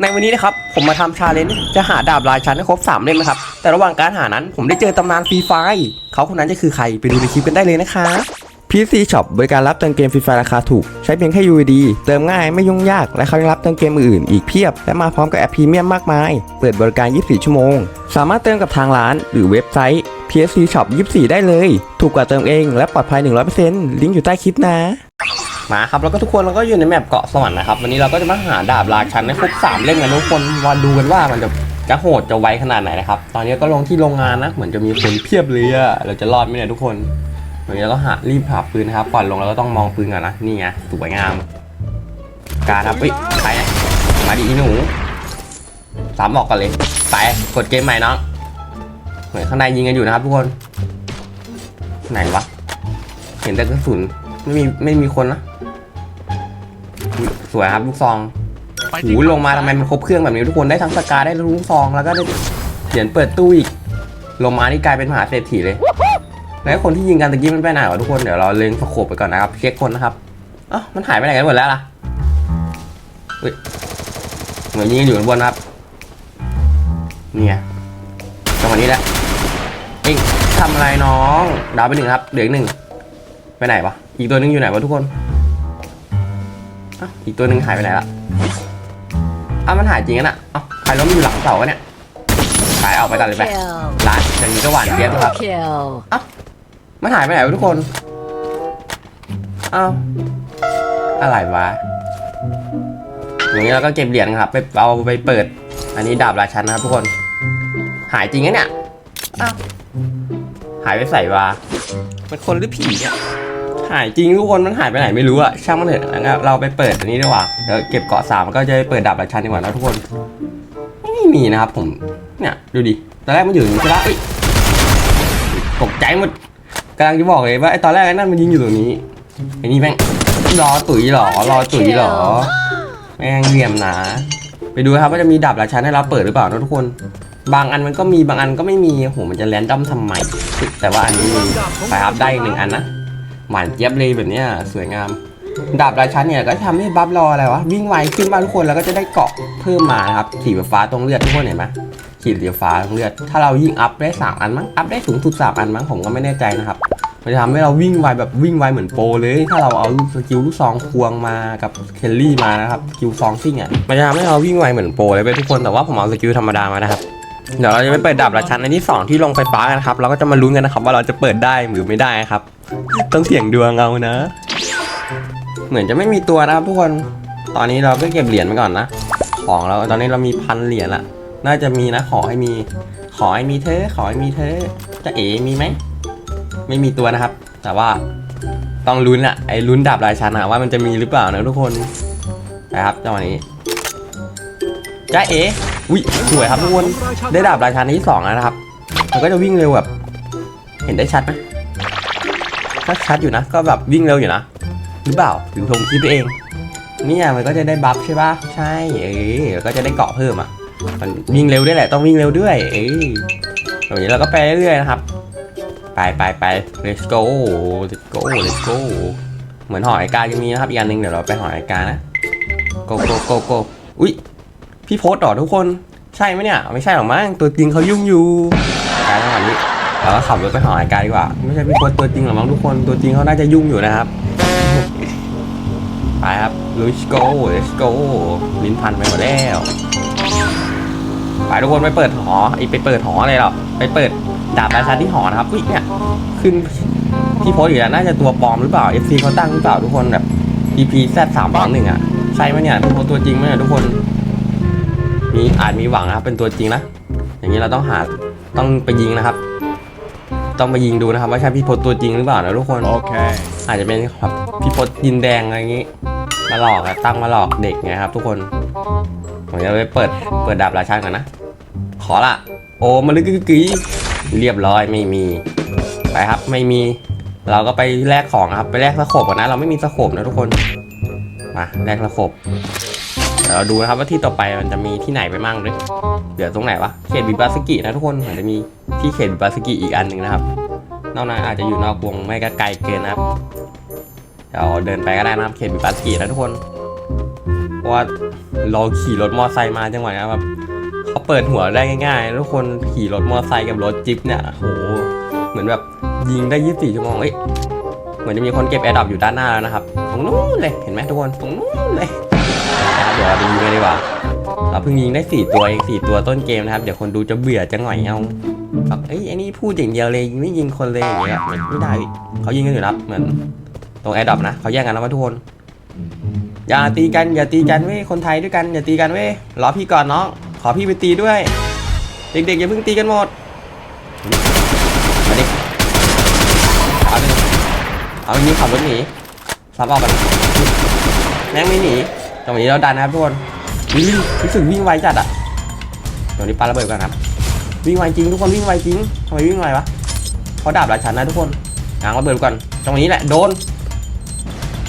ในวันนี้นะครับผมมาทำชาเลนจ์จะหาดาบลายชั้นให้ครบ3เล่มนะครับ แต่ระหว่างการหานั้นผมได้เจอตำนานฟรีไฟเขาคนนั้นจะคือใครไปดูในคลิปกันได้เลยนะคะ PC Shop บริการรับเติมเกมฟรีไฟราคาถูก ใช้เพียงแค่ UID เติมง่ายไม่ยุ่งยาก และเขายังรับเติมเกมอื่นอีกเพียบ และมาพร้อมกับแอปพรีเมียมมากมาย เปิดบริการ 24 ชั่วโมง สามารถเติมกับทางร้าน หรือเว็บไซต์ PC Shop 24 ได้เลย ถูกกว่าเติมเอง และปลอดภัย 100%ลิงก์อยู่ใต้คลิปนะ มาครับแล้วก็ทุกคนเราก็อยู่ในแมปเกาะสวรรค์นะครับวันนี้เราก็จะมาหาดาบราชันให้ครบสามเล่มกันทุกคนมาดูกันว่ามันจะจะโหดจะไวขนาดไหนนะครับตอนนี้ก็ลงที่โรงงานนะเหมือนจะมีคนเพียบเลยอะเราจะรอดไหมเนี่ยทุกคนวันนี้เราก็หารีบหาปืนนะครับก่อนลงเราก็ต้องมองปืนก่อนนะนี่ไงสวยงาม การครับเฮ้ยใครอะมาดิอีหนูสามออกกันเลยไปกดเกมใหม่น้องเหมือนข้างในยิงกันอยู่นะครับทุกคนไหนวะเห็นแต่กระสุนไม่มีไม่มีคนนะ สวยครับลูกซองหูลงมาทำไมมันครบเครื่องแบบนี้ทุกคนได้ทั้งสกาได้ทั้งลูกซองแล้วก็ได้เหรียญเปิดตู้อีกลงมานี่กลายเป็นมหาเศรษฐีเลยแล้วคนที่ยิงกันตะกี้มันไปไหนวะทุกคนเดี๋ยวเราเล็งสโคปไปก่อนนะครับเช็คคนนะครับเอ้ามันหายไปไหนกันหมดแล้วล่ะเฮ้ยเหมือนยิงกันอยู่ข้างบนนะครับเนี่ยจังหวะนี้แหละเอ็งทำอะไรน้องดาวไปหนึ่งครับเหลืออีกหนึ่งไปไหนวะอีกตัวหนึงอยู่ไหนวะทุกคน อ้าวอีกตัวหนึ่งหายไปไหนละอ้าวมันหายจริงอะน่ะอ้าวใครล้มอยู่หลังเสาอะเนี่ยขายออกไปกันเลยไป Kill. ร้านอย่างนี้ก็หวานเจี๊ยบนะครับ Kill. มันหายไปไหนวะทุกคนอ้าวอะไรวะอย่างนี้เราก็เก็บเหรียญครับ ไปเอาไปเปิด อันนี้ดาบราชันนะครับทุกคน หายจริงนะเนี่ยอ้าวหายไปใส่วะมันคนหรือผีเนี่ย หายจริงทุกคนมันหายไปไหนไม่รู้อะช่างมันเถอะงั้นเราไปเปิดอันนี้ดีกว่าเดี๋ยวเก็บเกาะสามก็จะไปเปิดดาบราชันดีกว่านะทุกคนไม่มีนะครับผมเนี่ยดูดิตอนแรกมันอยู่อย่างนี้ใช่ปะเอ้ตกใจหมดกำลังจะบอกเลยว่าไอ้ตอนแรกไอ้นั่นมันยิงอยู่ตรงนี้ไอ้นี่แม่งรอตุ๋ยเหรอรอตุ๋ยเหรอแม่งเหลี่ยมนาไปดูครับว่าจะมีดาบราชันให้เราเปิดหรือเปล่านะทุกคน บางอันมันก็มีบางอันก็ไม่มีโหมันจะแรนดอมทำไมแต่ว่าอันนี้มีไปครับได้หนึ่งอันนะ หวานเจี๊ยบเลยแบบเนี้ยสวยงาม ดาบราชันเนี่ยก็ทำให้บัฟรออะไรวะวิ่งไวขึ้นบ้างทุกคนแล้วก็จะได้เกาะเพิ่มมานะครับสีฟ้าตรงเลือดทุกคนเห็นไหมขีดสีฟ้าตรงเลือด ถ้าเรายิ่งอัพได้สามอันมั้งอัพได้สูงสุดสามอันมั้งผมก็ไม่แน่ใจนะครับมันจะทำให้เราวิ่งไวแบบวิ่งไวเหมือนโปรเลย ถ้าเราเอาสกิลลูกซองควงมากับเคลลี่มานะครับสกิลซองซิ่งอะมันจะทำให้เราวิ่งไวเหมือนโปรเลยไปทุกคนแต่ว่าผมเอาสกิลธรรมดามานะครับ เดี๋ยวเราจะไปเปิดดาบราชันในที่สองที่ลงไฟฟ้ากันครับเราก็จะมาลุ้นกันนะครับ ว่าเราจะเปิดได้หรือไม่ได้ครับ ต้องเสี่ยงดวงเอานะ เหมือนจะไม่มีตัวนะครับทุกคนตอนนี้เราก็เก็บเหรียญไปก่อนนะของเราตอนนี้เรามีพันเหรียญละน่าจะมีนะขอให้มี ขอให้มีเธอขอให้มีเธอจะเอ๋มีไหมไม่มีตัวนะครับ แต่ว่าต้องลุ้นอะไอ้ลุ้นดาบรายชันอะว่ามันจะมีหรือเปล่านะทุกคนนะครับจังหวะนี้จ้าเอ๋ อุ้ยสวยครับทุกคนได้ดาบราชันที่สองแล้วนะครับมันก็จะวิ่งเร็วแบบเห็นได้ชัดไหมก็ชัดอยู่นะ ก็แบบวิ่งเร็วอยู่นะหรือเปล่าหรือผมคิดไปเองเนี่ยมันก็จะได้บัฟใช่ปะใช่เอ้ก็จะได้เกาะเพิ่มอะมันวิ่งเร็วด้วยแหละต้องวิ่งเร็วด้วยเออแบบนี้เราก็ไปเรื่อยๆนะครับ ไปไปไป let's go let's go let's go เหมือนหอไอการจะมีนะครับอีกอันหนึ่งเดี๋ยวเราไปหอไอการนะ go go go go อุ้ย พี่โพสต์ต่อทุกคนใช่ไหมเนี่ย ไม่ใช่หรอกมั้งตัวจริงเขายุ่งอยู่การจังหวะนี้เราก็ขับรถไปหอไอ้การดีกว่า ไม่ใช่พี่โพสต์ตัวจริงหรอกมั้งทุกคนตัวจริงเขาน่าจะยุ่งอยู่นะครับไปครับ let's go let's go ลิ้นพันไปหมดแล้วไปทุกคนไปเปิดหอไอไปเปิดหออะไรหรอไปเปิดดาบราชาที่หอนะครับวิเนี่ยขึ้นที่โพสต์อยู่แล้วน่าจะตัวปลอมหรือเปล่า FC เขาตั้งหรือเปล่าทุกคนแบบ EP Z สามสองหนึ่งอะใช่ไหมเนี่ยทุกคนตัวจริงไหมเนี่ยทุกคน มีอาจมีหวังนะครับ เป็นตัวจริงนะ อย่างนี้เราต้องหาต้องไปยิงนะครับ ต้องไปยิงดูนะครับ ว่าใช่พี่โพสต์ตัวจริงหรือเปล่านะทุกคน Okay. อาจจะเป็นแบบพี่พศยินแดงอะไรอย่างงี้ มาหลอกอะตั้งมาหลอกเด็กไงครับ ทุกคนผมจะไปเปิดเปิดดาบราชันก่อนนะ ขอละ โอ้มาลึกกึกกึ๋ยเรียบร้อยไม่มี ไปครับไม่มี เราก็ไปแลกของครับ ไปแลกสโคบก่อนนะ เราไม่มีสโคบนะทุกคน มาแลกสโคบ เดี๋ยวเราดูนะครับว่าที่ต่อไปมันจะมีที่ไหนไปมั่งด้วยเดี๋ยวตรงไหนวะเขตบิบาสกินะทุกคนมันจะมีที่เขตบิบาสกิอีกอันหนึ่งนะครับนอกนั้นอาจจะอยู่นอกวงไม่ก็ไกลเกินนะครับเดี๋ยวเดินไปก็ได้นะครับเขตบิบาสกินะทุกคนเพราะว่าเราขี่รถมอไซค์มาจังหวะนี้แบบเขาเปิดหัวได้ง่ายๆทุกคนขี่รถมอไซค์กับรถจิ๊บเนี่ยโหเหมือนแบบยิงได้24ชั่วโมงเอ้ยเหมือนจะมีคนเก็บแอร์ดรอปอยู่ด้านหน้าแล้วนะครับ ตรงนู้นเลยเห็นไหมทุกคนตรงนู้นเลย เดี๋ยวเราไปยิงกันดีกว่าเราเพิ่งยิงได้4ตัวเอง4ตัวต้นเกมนะครับ เดี๋ยวคนดูจะเบื่อจะหงอยเอาแบบเอ้ยไอ้นี่พูดอย่างเดียวเลยไม่ยิงคนเลยอย่างเงี้ยไม่ได้เขายิงกันอยู่นะเหมือนตรงแอร์ดรอปนะเขาแย่งกันแล้วว่าทุกคนอย่าตีกันอย่าตีกันเว้ยคนไทยด้วยกันอย่าตีกันเว้ยรอพี่ก่อนน้องขอพี่ไปตีด้วย เด็กๆอย่าเพิ่งตีกันหมดมาดิเอาเอาอันนี้ขับรถหนีซับออกกันแม่งไม่หนี จังหวะนี้เราดันนะครับทุกคนวิ่งรู้สึกวิ่งไวจัดอะเดี๋ยวนี้ปาระเบิดกันครับ วิ่งไวจริงทุกคนวิ่งไวจริงทำไมวิ่งไววะเพราะดาบราชันนะทุกคนยางระเบิดก่อนจังหวะนี้แหละโดน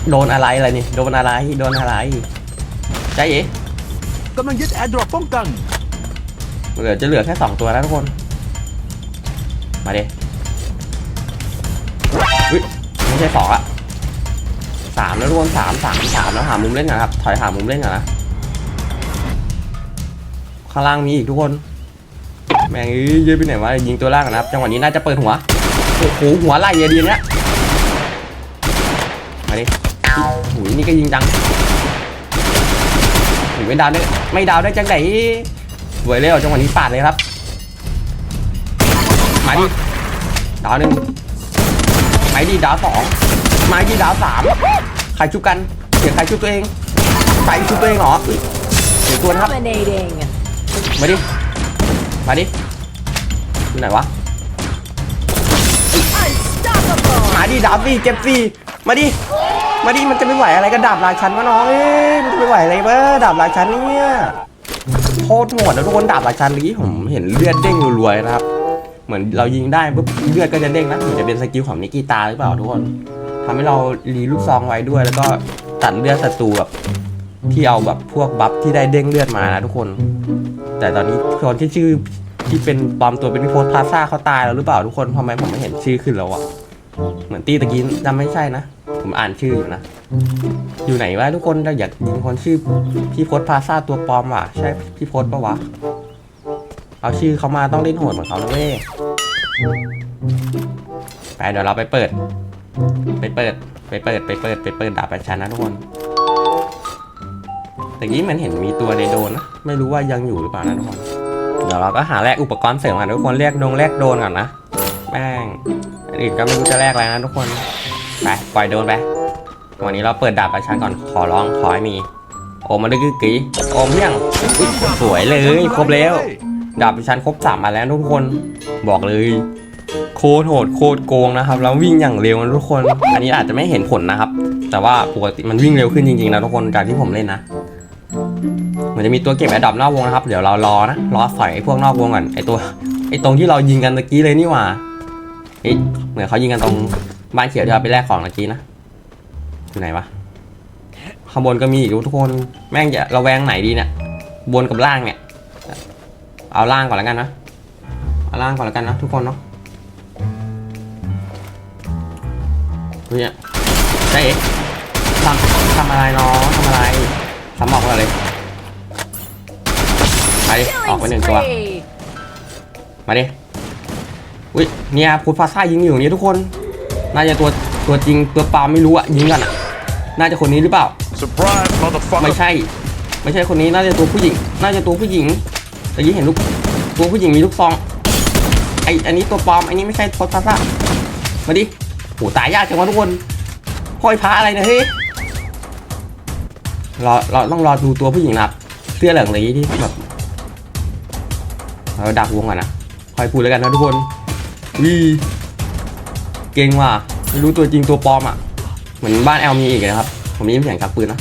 โดนอะไรอะไรนี่โดนอะไรโดนอะไรใจเอ๋กำลังยึดแอร์ดรอปป้องกันเหลือจะเหลือแค่สองตัวแล้วทุกคน มาดิอุ๊ยไม่ใช่สองอะ สามแล้วทุกคนสามสามสามแล้วหามุมเล่นก่อนครับ ถอยหามุมเล่นก่อนนะ ข้างล่างมีอีกทุกคน แม่งเอ้ยเยอะไปไหนวะ ยิงตัวล่างก่อนนะครับ จังหวะนี้น่าจะเปิดหัว โอ้โห หัวไหล่อะดีเนี้ยมาดิหูยนี่ก็ยิงจังหูยไม่ดาวได้ ไม่ดาวได้จังไหนสวยเลยจังหวะนี้ปาดเลยครับ มาดิ ดาวหนึ่งมาดิดาวสอง มาดิดาวสามใครชุบกันเสียใครชุบตัวเองใครชุบตัวเองเหรออุ๊ยเสียตัวนะครับ Dominating. มาดิมาดิอยู่ไหนวะ Unstoppable. มาดิดาบสี่เจ็บสี่มาดิมาดิมันจะไม่ไหวอะไรกับดาบราชันวะน้องเอ้ยมันจะไม่ไหวอะไรเบ้อดาบราชันเนี่ยโคตรโหดนะทุกคนดาบราชันเมื่อกี้ผมเห็นเลือดเด้งรัวๆนะครับ เหมือนเรายิงได้ปุ๊บเลือดก็จะเด้งนะเหมือนจะเป็นสกิลของนิกิตาหรือเปล่าทุกคน ทำให้เรารีลูกซองไว้ด้วย แล้วก็ตัดเลือดศัตรูแบบที่เอาแบบพวกบัฟที่ได้เด้งเลือดมานะทุกคน แต่ตอนนี้คนที่ชื่อที่เป็นปลอมตัวเป็นพี่โพสพาซ่าเขาตายแล้วหรือเปล่าทุกคนทำไมผมไม่เห็นชื่อขึ้นแล้วอะเหมือนตีตะกี้จำไม่ใช่นะ ผมอ่านชื่ออยู่นะ อยู่ไหนวะทุกคนเราอยากยิงคนชื่อพี่โพสพาซ่าตัวปลอมว่ะ ใช่พี่โพสปะวะ เอาชื่อเขามาต้องเล่นโหดเหมือนเขานะเว้ยไปเดี๋ยวเราไปเปิด ไปเปิด ไปเปิด ไปเปิด ไปเปิดดาบประชันนะทุกคน แต่กี้มันเห็นมีตัวในโดนนะ ไม่รู้ว่ายังอยู่หรือเปล่านะทุกคน เดี๋ยวเราก็หาแลกอุปกรณ์เสริมกันทุกคนเรียกดงแลกโดนก่อนนะ แม่งอันอื่นก็ไม่รู้จะแลกอะไรนะทุกคน ไปปล่อยโดนไป วันนี้เราเปิดดาบประชันก่อน ขอร้องขอให้มี โอมมาดึกกึ๋ยโอมเพียงสวยเลยครบแล้ว ดาบชั้นครบสามมาแล้วทุกคน บอกเลย โคตรโหดโคตรโกงนะครับ แล้ววิ่งอย่างเร็วนะทุกคน อันนี้อาจจะไม่เห็นผลนะครับ แต่ว่าปกติมันวิ่งเร็วขึ้นจริงๆนะทุกคนจากที่ผมเล่นนะมันจะมีตัวเก็บแอดดอปนอกวงนะครับ เดี๋ยวเรารอนะรอสอยไอ้พวกนอกวงก่อนไอ้ตัวไอ้ตรงที่เรายิงกันตะกี้เลยนี่หว่าเฮ้ยเหมือนเขายิงกันตรงบ้านเขียวที่เราไปแลกของตะกี้นะอยู่ไหนวะข้างบนก็มีอีกทุกคนแม่งจะระแวงไหนดีเนี่ยบนกับล่างเนี่ย เอาล่างก่อนแล้วกันนะเอาล่างก่อนแล้วกันนะทุกคนเนาะ เนี่ยใช่เอ๊ะทำทำอะไรน้องทำอะไรทำออกมาเลยมาดิออกไป Killing หนึ่งตัว spree. มาดิอุ้ยเนี่ยพูดภาษายิงอยู่อย่างนี้ทุกคน น่าจะตัวตัวจริงตัวปลอมไม่รู้อะยิงกันอะน่าจะคนนี้หรือเปล่า Surprise ไม่ motherfucker ใช่ ไม่ใช่คนนี้น่าจะตัวผู้หญิง น่าจะตัวผู้หญิงแต่ยี่เห็นลูกตัวผู้หญิงมีลูกซองไออันนี้ตัวปลอมอันนี้ไม่ใช่โพสต์พาซ่ามาดิ โหตายยากจังวะทุกคนห้อยพระอะไรเนะเฮ้ยรอเราต้องรอดูตัวผู้หญิงนะครับเสื้อเหลืองเลยที่แบบเราดักวงก่อนนะคอยพูดแล้วกันนะทุกคนวีเก่งว่ะไม่รู้ตัวจริงตัวปลอมอะ เหมือนบ้านแอลมีอีกนะครับ ผมได้ยินเสียงชักปืนนะ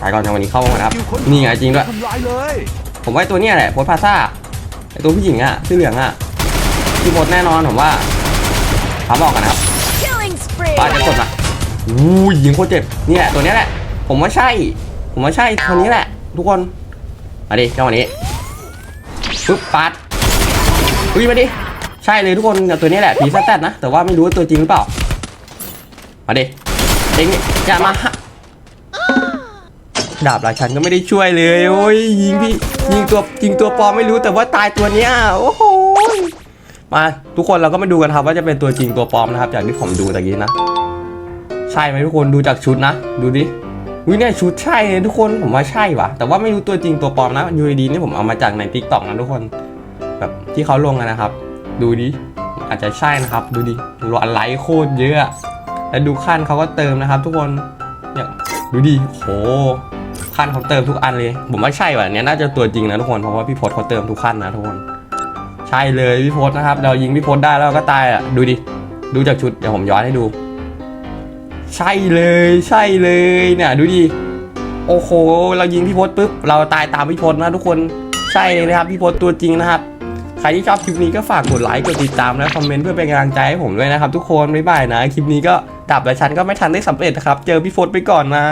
ตายก่อนในวันนี้เข้ามานะครับนี่ไงจริงด้วยผมว่าไอ้ตัวเนี้ยแหละโพสพาซ่าไอตัวผู้หญิงอะชื่อเหลืองอะที่หมดแน่นอนผมว่า ถามบอกกันนะครับ Killing spree. ป้าจะกดอะอู้ยยิงโคตรเจ็บนี่แหละตัวเนี้ยแหละ ผมว่าใช่ ผมว่าใช่ตัวนี้แหละ ทุกคนมาดิจังหวะนี้ปึ๊บปัดอุ้ยมาดิใช่เลยทุกคนกับตัวนี้แหละผีแซ่ดๆนะแต่ว่าไม่รู้ว่าตัวจริงหรือเปล่ามาดิเอ็งอย่ามาฮะดาบราชันก็ไม่ได้ช่วยเลยโอ้ยยิงพี่ยิงตัวยิงตัวปลอมไม่รู้แต่ว่าตายตัวเนี้ยโอ้โห มาทุกคนเราก็มาดูกันครับว่าจะเป็นตัวจริงตัวปลอมนะครับจากที่ผมดูตะกี้นะ ใช่ไหมทุกคนดูจากชุดนะ ดูดิวิเนี่ยชุดใช่เลยทุกคนผมว่าใช่ว่ะ แต่ว่าไม่รู้ตัวจริงตัวปลอมนะยูดีนี่ผมเอามาจากในทิกตอกนะทุกคน แบบที่เขาลงกันนะครับ ดูดิอาจจะใช่นะครับ ดูดิรอนไลค์โคตรเยอะแล้วดูขั้นเขาก็เติมนะครับ ทุกคนเนี่ยดูดิโหขั้นเขาเติมทุกอันเลย ผมว่าใช่ว่ะเนี่ยน่าจะตัวจริงนะทุกคนเพราะว่าพี่พศเขาเติมทุกขั้นนะทุกคน ใช่เลยพี่พศนะครับ เรายิงพี่พศได้แล้วก็ตายอะดูดิดูจากชุดเดี๋ยวผมย้อนให้ดู ใช่เลยใช่เลยเนี่ยดูดิโอ้โห เรายิงพี่พศปุ๊บเราตายตามพี่พศนะทุกคนใช่เลยนะครับพี่พศตัวจริงนะครับใครที่ชอบคลิปนี้ก็ฝากกดไลค์กดติดตามและคอมเมนต์เพื่อเป็นกำลังใจให้ผมด้วยนะครับทุกคนบ๊ายบายนะ คลิปนี้ก็ดับและฉันก็ไม่ทันได้สำเร็จนะครับ เจอพี่โพศไปก่อนนะ